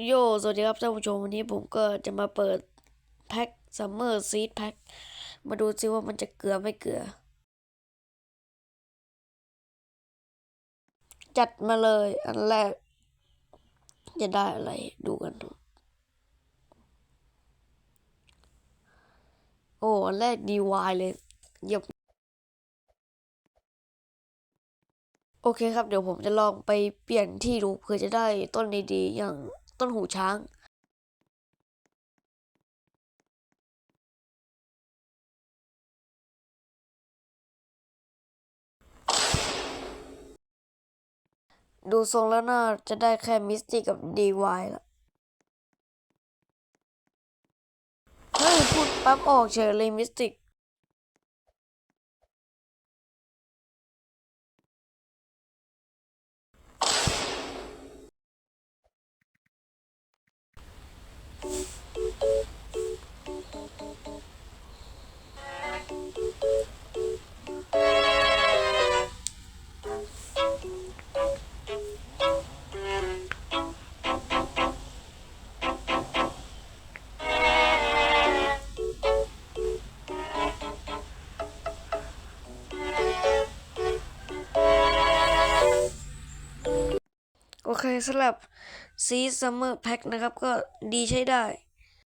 โย สวัสดีครับท่านผู้ชม วันนี้ผมก็จะมาเปิดแพ็คซัมเมอร์ซีดแพ็คมาดูซิว่ามันจะเกลือไม่เกลือ จัดมาเลยอันแรก จะได้อะไรดูกันโอ้ อันแรกดีวายเลยเยี่ยมโอเคครับ เดี๋ยวผมจะลองไปเปลี่ยนที่ดูเพื่อจะได้ต้นดีๆอย่าง ต้นหูช้างดูทรงแล้วน่าจะได้แค่มิสติกกับดีวายละเฮ้ยพูดปั๊บออกเฉยเลยมิสติก โอเคสำหรับซีซัมเมอร์แพ็คนะครับ ก็ดีใช้ได้